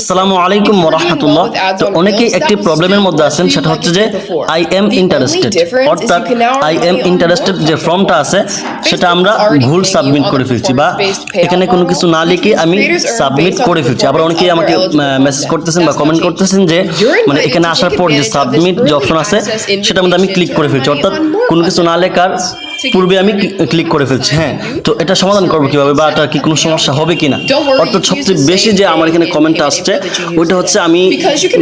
আসসালামু আলাইকুম রহমতুল্লাহ তো অনেকেই একটি প্রবলেমের মধ্যে আছেন, সেটা হচ্ছে যে আই এম ইন্টারেস্টেড অর্থাৎ আই এম ইন্টারেস্টেড যে ফর্মটা আছে, সেটা আমরা ভুল সাবমিট করে ফেলছি বা এখানে কোনো কিছু না লিখে আমি সাবমিট করে ফেলছি। আবার অনেকেই আমাকে মেসেজ করতেছেন বা কমেন্ট করতেছেন যে মানে এখানে আসার পর যে সাবমিট যে অপশন আছে, সেটার মধ্যে আমি ক্লিক করে ফেলছি। অর্থাৎ কোনো কিছু না লেখার পূর্বে আমি ক্লিক করে ফেলছি হ্যাঁ। তো এটা সমাধান করব কীভাবে বা এটা কি কোনো সমস্যা হবে কিনা? অর্থাৎ সবচেয়ে বেশি যে আমার এখানে কমেন্ট আসছে ওইটা হচ্ছে আমি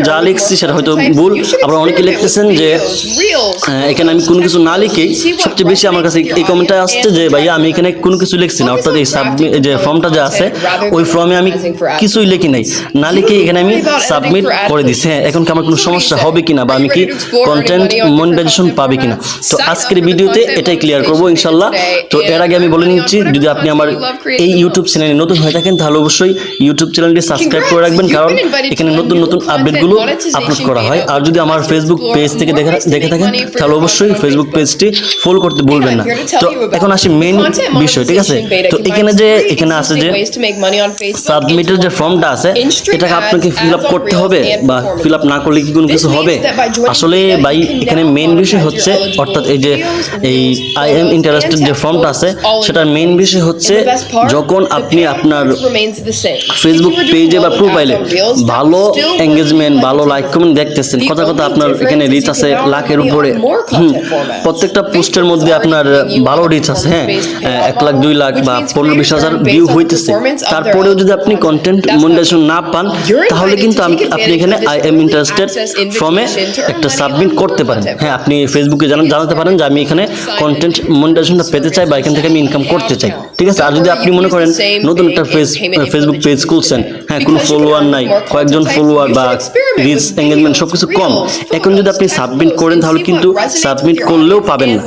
যা লিখছি সেটা হয়তো ভুল। আবার অনেকে লিখতেছেন যে এখানে আমি কোনো কিছু না লিখেই সবচেয়ে বেশি আমার কাছে এই কমেন্টটা আসছে যে ভাইয়া আমি এখানে কোনো কিছু লিখছি না। অর্থাৎ এই সাবমিট যে ফর্মটা যে আছে ওই ফর্মে আমি কিছুই লিখি নাই। না লিখে এখানে আমি সাবমিট করে দিছি। হ্যাঁ এখন কি আমার কোনো সমস্যা হবে কিনা বা আমি কি কন্টেন্ট মনিটাইজেশন পাবে কিনা? তো আজকের ভিডিওতে এটাই ক্লিয়ার করব ইনশাল্লাহ। তো এর আগে আমি বলে নিচ্ছি যদি আপনি আমার এই ইউটিউব চ্যানেলে নতুন হয়ে থাকেন তাহলে অবশ্যই ইউটিউব চ্যানেলটি সাবস্ক্রাইব করে রাখবেন কারণ এখানে নতুন নতুন আপডেটগুলো আপলোড করা হয়। আর যদি আমার ফেসবুক পেজ থেকে দেখে দেখে থাকেন তাহলে অবশ্যই ফেসবুক পেজটি ফলো করতে ভুলবেন না। তো এখন আসি মেইন বিষয় ঠিক আছে? তো এখানে যে এখানে আছে যে সাবমিটের যে ফর্মটা আছে এটাকে আপনাকে ফিল আপ করতে হবে বা ফিল আপ না করলে কি কোনো কিছু হবে? আসলে ভাই এখানে মেইন বিষয় হচ্ছে অর্থাৎ এই যে এই আই এম ইন্টারেস্টেড যে ফর্মটা আছে সেটার মেইন বিষয় হচ্ছে যখন আপনি আপনার ফেসবুক পেজে বা প্রোফাইলে ভালো এঙ্গেজমেন্ট ভালো লাইক কমেন্ট দেখতেছেন কথা কথা আপনার এখানে রিচ আছে লাখের উপরে। প্রত্যেকটা পোস্টের মধ্যে আপনার ভালো রিচ আছে হ্যাঁ এক লাখ দুই লাখ বা পনেরো বিশ হাজার ভিউ হইতেছে। তারপরেও যদি আপনি কন্টেন্ট মনিটাইজেশন না পান তাহলে কিন্তু আপনি এখানে আই এম ইন্টারেস্টেড ফর্মে একটা সাবমিট করতে পারেন হ্যাঁ আপনি ফেসবুকে জানাতে পারেন যে আমি এখানে কন্টেন্ট মনিটাইজেশনটা পেতে চাই বা এখান থেকে আমি ইনকাম করতে চাই। ঠিক আছে? আর যদি আপনি মনে করেন নতুন একটা ফেস ফেসবুক পেজ খুলছেন হ্যাঁ কোনো ফলোয়ার নাই কয়েকজন ফলোয়ার বা রিচ এঙ্গেজমেন্ট সব কিছু কম। এখন যদি আপনি সাবমিট করেন তাহলে কিন্তু সাবমিট করলেও পাবেন না।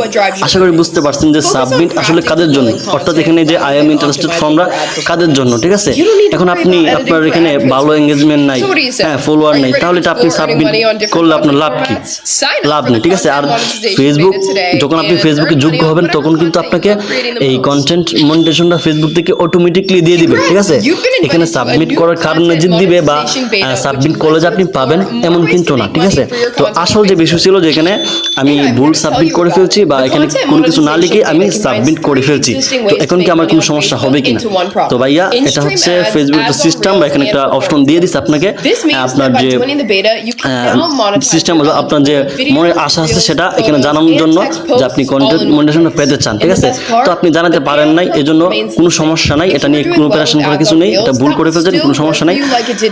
আশা করি বুঝতে পারছেন যে সাবমিট আসলে কাদের জন্য? অর্থাৎ এখানে যে আই এম ইন্টারেস্টেড ফর্মরা কাদের জন্য? ঠিক আছে? এখন আপনি আপনার এখানে ভালো এঙ্গেজমেন্ট নাই হ্যাঁ ফলোয়ার নাই তাহলে এটা আপনি সাবমিট করলে আপনার লাভ কি? লাভ নেই ঠিক আছে? আর ফেসবুক যখন আপনি ফেসবুকে যোগ্য হবেন তখন কিন্তু আপনাকে এই কন্টেন্ট মনিটেশনটা ফেসবুক থেকে অটোমেটিকলি দিয়ে দিবে ঠিক আছে? এখানে সাবমিট করার কারণে যে দিবে বা সাবমিট করলে যে আপনি পাবেন এমন কিন্তু না ঠিক আছে? তো আসল যে বিষয় ছিল যে এখানে আমি ভুল সাবমিট করে ফেলছি বা এখানে কোনো কিছু না লিখে আমি সাবমিট করে ফেলছি। তো এখন কি আমার কোনো সমস্যা হবে কিনা তো ভাইয়া এটা হচ্ছে ফেসবুক সিস্টেম বা এখানে একটা অপশন দিয়ে দিচ্ছে আপনাকে। আপনার যে সিস্টেম আপনার যে মনে আশা আছে সেটা এখানে জানানোর জন্য যে আপনি কন্টেন্ট মনিটেশন পেতে চান ঠিক আছে তো আপনি জানাতে পারেন নাই এজন্য কোনো সমস্যা নাই, এটা নিয়ে কোনো অপারেশন করার কিছু নেই, এটা ভুল করে ফেলছেন, কোনো সমস্যা নাই।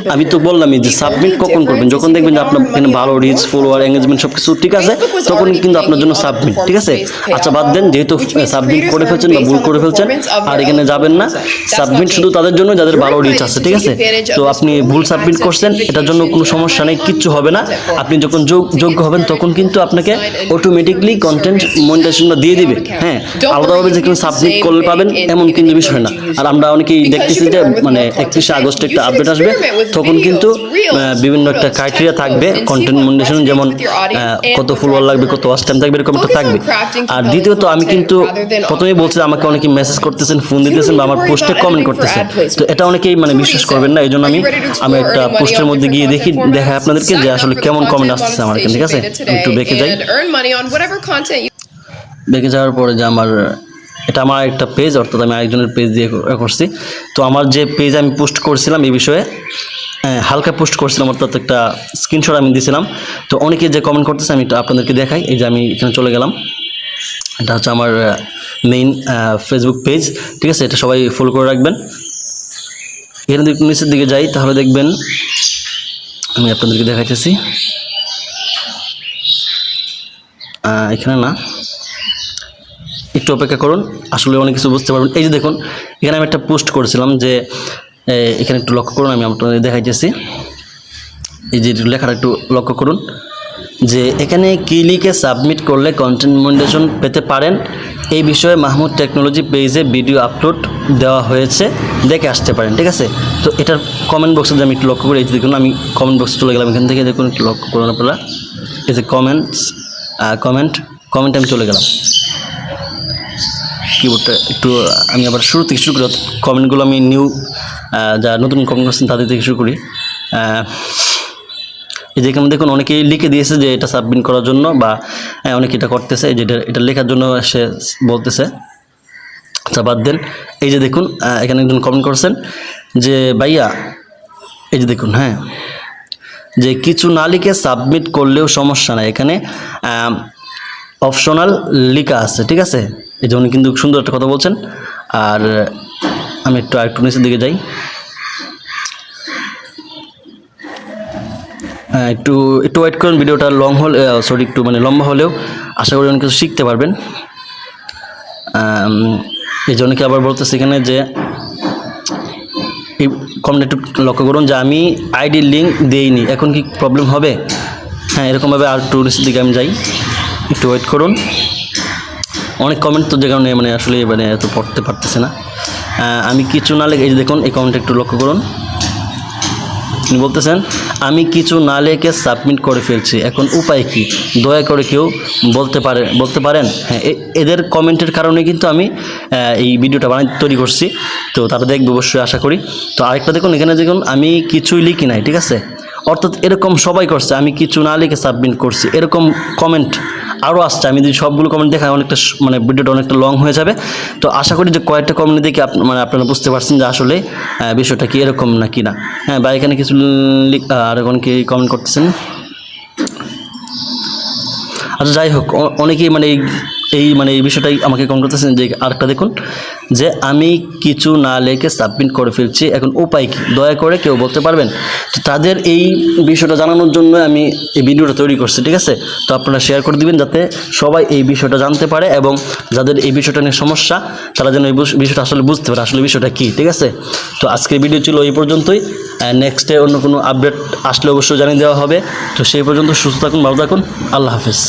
আমি তো বললামই যে সাবমিট কখন করবেন? যখন দেখবেন যে আপনার এখানে ভালো রিচ ফলোয়ার এঙ্গেজমেন্ট সব কিছু ঠিক আছে, তখন কিন্তু আপনার জন্য সাবমিট ঠিক আছে? আচ্ছা বাদ দেন, যেহেতু সাবমিট করে ফেলছেন বা ভুল করে ফেলছেন, আর এখানে যাবেন না সাবমিট শুধু তাদের জন্য, যাদের ভালো রিচ আছে, ঠিক আছে? তো আপনি ভুল সাবমিট করছেন, এটার জন্য কোনো সমস্যা নেই, কিচ্ছু হবে না। আপনি যখন যোগ- যোগ্য হবেন, তখন কিন্তু আপনাকে অটোমেটিকলি কন্টেন্ট মনিটাইজেশনটা দিয়ে দিবে হ্যাঁ? আলাদাভাবে যে কেউ সাবমিট করলে পাবেন এমন কিন্তু বিষয় না। আর আমরা অনেকেই দেখতেছি যে মানে একত্রিশে আগস্টে একটা আপডেট আসবে তখন কিন্তু বিভিন্ন একটা ক্রাইটেরিয়া থাকবে কন্টেন্ট মনিটাইজেশন যেমন কত ফলোয়ার লাগবে কত ওয়াচ টাইম থাকবে এরকম একটা থাকবে। আর দ্বিতীয়ত আমি কিন্তু প্রথমেই বলছি আমাকে অনেকে মেসেজ করতেছেন ফোন দিতেছেন বা আমার পোস্টে কমেন্ট করতেছেন। তো এটা অনেকেই মানে বিশ্বাস করবেন না এই জন্য আমি আমি একটা পোস্টের মধ্যে গিয়ে দেখি দেখাই আপনাদেরকে যে আসলে কেমন কমেন্ট আসতেছে আমার ঠিক আছে? একটু দেখে যাই। দেখে যাওয়ার পরে যে আমার এটা আমার একটা পেজ অর্থাৎ আমি আরেকজনের পেজ দিয়ে করছি। তো আমার যে পেজ আমি পোস্ট করছিলাম এই বিষয়ে হ্যাঁ, হালকা পোস্ট করছিলাম অর্থাৎ একটা স্ক্রিনশট আমি দিয়েছিলাম তো অনেকে যে কমেন্ট করতেছে আমি আপনাদেরকে দেখাই। এই যে আমি এখানে চলে গেলাম। এটা হচ্ছে আমার মেইন ফেসবুক পেজ ঠিক আছে? এটা সবাই ফলো করে রাখবেন। এখানে যদি নিচের দিকে যাই তাহলে দেখবেন আমি আপনাদেরকে দেখাইতেছি। এখানে না একটু অপেক্ষা করুন, আসলে অনেক কিছু বুঝতে পারবেন। এই যে দেখুন, এখানে আমি একটা পোস্ট করেছিলাম যে এখানে একটু লক্ষ্য করুন, আমি আপনাদের দেখাইতেছি। এই যে লেখাটা একটু লক্ষ্য করুন, যে এখানে কি লিখে সাবমিট করলে কন্টেন্ট মনিটেশন পেতে পারেন। এই বিষয়ে মাহমুদ টেকনোলজি পেজে ভিডিও আপলোড দেওয়া হয়েছে, দেখে আসতে পারেন, ঠিক আছে? তো এটার কমেন্ট বক্সে আমি একটু লক্ষ্য করি, এই দেখুন, আমি কমেন্ট বক্সে চলে গেলাম, এখান থেকে দেখুন, একটু লক্ষ্য করুন আপনারা। এই যে কমেন্টস কমেন্ট কমেন্ট আমি চলে গেলাম। কিবোর্ডটা একটু আমি আবার শুরু থেকে শুরু করি কমেন্টগুলো আমি নিউ যা নতুন কমেন্ট করছেন তাদের থেকে শুরু করি। এই যে এখানে দেখুন অনেকেই লিখে দিয়েছে যে এটা সাবমিট করার জন্য বা হ্যাঁ, অনেকে এটা করতেছে এই যে এটা এটা লেখার জন্য সে বলতেছে। আচ্ছা বাদ দেন এই যে দেখুন এখানে একজন কমেন্ট করছেন যে ভাইয়া এই যে দেখুন হ্যাঁ যে কিছু না লিখে সাবমিট করলেও সমস্যা নাই। এখানে অপশনাল লেখা আছে ঠিক আছে? এই যে উনি কিন্তু সুন্দর একটা কথা বলছেন। আর আমি একটু আরেকটু নিচের দিকে যাই। হ্যাঁ একটু একটু ওয়েট করুন, ভিডিওটা লং হলে সরি একটু মানে লম্বা হলেও আশা করি অনেক কিছু শিখতে পারবেন। এই জন্য কি আবার বলতেছে সেখানে যে, এই কমেন্ট একটু লক্ষ্য করুন যে আমি আইডি লিঙ্ক দেইনি। এখন কি প্রবলেম হবে? হ্যাঁ এরকমভাবে আর নিচের দিকে আমি যাই। একটু ওয়েট করুন। অনেক কমেন্ট তো যে কারণে মানে আসলে মানে এত পড়তে পারতেছে না। আমি কিছু না লেগে এই যে দেখুন, এই কমেন্ট একটু লক্ষ্য করুন। তিনি বলতেছেন, আমি কিছু না লেখে সাবমিট করে ফেলছি। এখন উপায় কি? দয়া করে কেউ বলতে পারে বলতে পারেন? হ্যাঁ এদের কমেন্টের কারণে কিন্তু আমি এই ভিডিওটা বানাই তৈরি করছি। তো তারা দেখবে অবশ্যই, আশা করি। তো আরেকটা দেখুন, এখানে দেখুন, আমি কিছুই লিখি নাই, ঠিক আছে? অর্থাৎ এরকম সবাই করছে, আমি কিছু না লিখে সাবমিট করছি। এরকম কমেন্ট আরও আসছে। আমি যদি সবগুলো কমেন্ট দেখাই, অনেকটা মানে ভিডিওটা অনেকটা লং হয়ে যাবে। তো আশা করি যে কয়েকটা কমেন্ট দেখে মানে আপনারা বুঝতে পারছেন যে আসলে বিষয়টা কি এরকম না কি না। হ্যাঁ বা এখানে কিছু আর এখন কি কমেন্ট করতেছেন? আচ্ছা যাই হোক অনেকেই মানে এই মানে এই বিষয়টাই আমাকে কমেন্ট করতেছেন যে আরেকটা দেখুন, যে আমি কিছু না লেখে সাবমিট করে ফেলছি, এখন উপায় কী? দয়া করে কেউ বলতে পারবেন? তো তাদের এই বিষয়টা জানানোর জন্য আমি এই ভিডিওটা তৈরি করছি, ঠিক আছে? তো আপনারা শেয়ার করে দিবেন যাতে সবাই এই বিষয়টা জানতে পারে এবং যাদের এই বিষয়টা নিয়ে সমস্যা, তারা যেন এই বিষয়টা আসলে বুঝতে পারে আসলে বিষয়টা কী, ঠিক আছে? তো আজকের ভিডিও ছিল এই পর্যন্তই। নেক্সটে অন্য কোনো আপডেট আসলে অবশ্যই জানিয়ে দেওয়া হবে। তো সেই পর্যন্ত সুস্থ থাকুন, ভালো থাকুন। আল্লাহ হাফিজ।